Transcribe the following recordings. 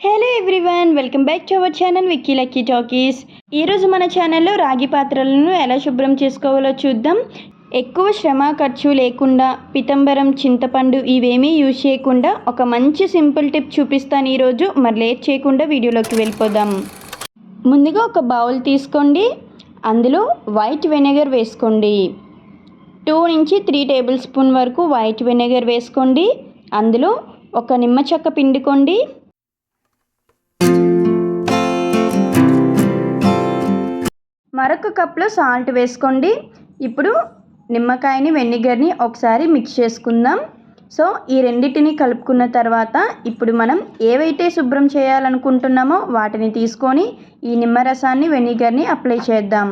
Hello everyone welcome back to our channel Vicky Lucky Talkies. ఈరోజు మన ఛానల్లో రాగి పాత్రలను ఎలా శుభ్రం చేసుకోవాలో చూద్దాం. ఎక్కువ శ్రమ ఖర్చు లేకుండా పితంబరం చింతపండు ఇవేమీ యూజ్ చేయకుండా ఒక మంచి సింపుల్ టిప్ చూపిస్తాను ఈరోజు మరి లేట్ చేయకుండా వీడియోలోకి వెళ్ళిపోదాం. ముందుగా ఒక బౌల్ తీసుకోండి. అందులో వైట్ వెనిగర్ వేసుకోండి. టూ నుంచి త్రీ టేబుల్ స్పూన్ వరకు వైట్ వెనిగర్ వేసుకోండి. అందులో ఒక నిమ్మ చెక్క పిండుకోండి. మరొక కప్లో సాల్ట్ వేసుకోండి. ఇప్పుడు నిమ్మకాయని వెనిగర్ని ఒకసారి మిక్స్ చేసుకుందాం. సో ఈ రెండింటిని కలుపుకున్న తర్వాత ఇప్పుడు మనం ఏవైతే శుభ్రం చేయాలనుకుంటున్నామో వాటిని తీసుకొని ఈ నిమ్మరసాన్ని వెనిగర్ని అప్లై చేద్దాం.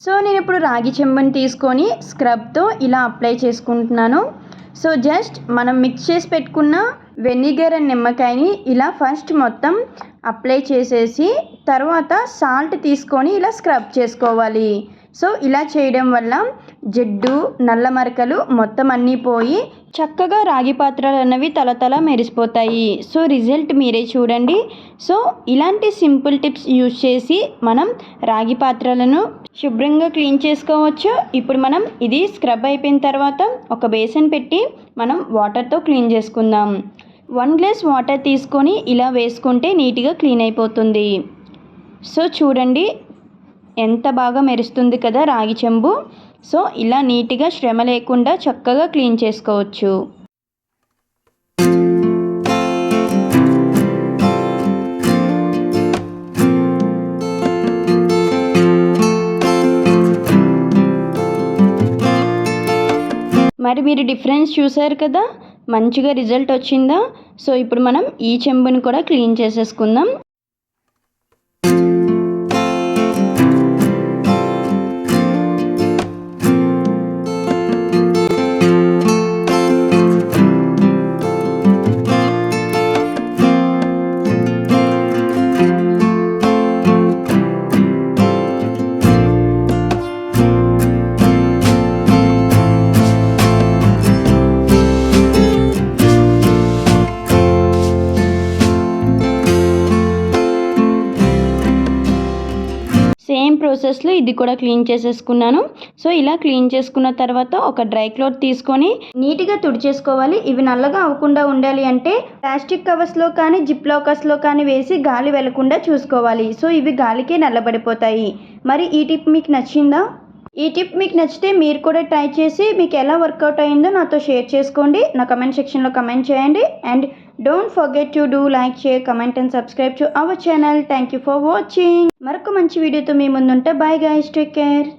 సో నేను ఇప్పుడు రాగి చెంబుని తీసుకొని స్క్రబ్తో ఇలా అప్లై చేసుకుంటున్నాను. సో జస్ట్ మనం మిక్స్ చేసి పెట్టుకున్న వెనిగర్ అండ్ నిమ్మకాయని ఇలా ఫస్ట్ మొత్తం అప్లై చేసేసి తర్వాత సాల్ట్ తీసుకొని ఇలా స్క్రబ్ చేసుకోవాలి. సో ఇలా చేయడం వల్ల జిడ్డు నల్ల మరకలు మొత్తం అన్నీ పోయి చక్కగా రాగి పాత్రలు అన్నవి తలతల మెరిసిపోతాయి. సో రిజల్ట్ మీరే చూడండి. సో ఇలాంటి సింపుల్ టిప్స్ యూజ్ చేసి మనం రాగి పాత్రలను శుభ్రంగా క్లీన్ చేసుకోవచ్చు. ఇప్పుడు మనం ఇది స్క్రబ్ అయిపోయిన తర్వాత ఒక బేసన్ పెట్టి మనం వాటర్తో క్లీన్ చేసుకుందాం. వన్ గ్లాస్ వాటర్ తీసుకొని ఇలా వేసుకుంటే నీట్గా క్లీన్ అయిపోతుంది. సో చూడండి. ఎంత బాగా మెరుస్తుంది కదా రాగి చెంబు. సో ఇలా నీట్గా శ్రమ లేకుండా చక్కగా క్లీన్ చేసుకోవచ్చు. మరి మీరు డిఫరెన్స్ చూసారు కదా? మంచిగా రిజల్ట్ వచ్చిందా? సో ఇప్పుడు మనం ఈ చెంబుని కూడా క్లీన్ చేసేసుకుందాం. ప్రాసెస్లో ఇది కూడా క్లీన్ చేసేసుకున్నాను. సో ఇలా క్లీన్ చేసుకున్న తర్వాత ఒక డ్రై క్లోత్ తీసుకొని నీట్గా తుడిచేసుకోవాలి. ఇవి నల్లగా అవ్వకుండా ఉండాలి అంటే ప్లాస్టిక్ కవర్స్లో కానీ జిప్ లాకర్స్లో కానీ వేసి గాలి వెళ్ళకుండా చూసుకోవాలి. సో ఇవి గాలికే నల్లబడిపోతాయి. మరి ఈ టిప్ మీకు నచ్చిందా? ఈ టిప్ మీకు నచ్చితే మీరు కూడా ట్రై చేసి మీకు ఎలా వర్కౌట్ అయిందో నాతో షేర్ చేసుకోండి. నా కమెంట్ సెక్షన్లో కమెంట్ చేయండి. And don't forget to do like share comment and subscribe to our channel thank you for watching మరొక మంచి వీడియోతో మీ ముందుంటే. Bye guys take care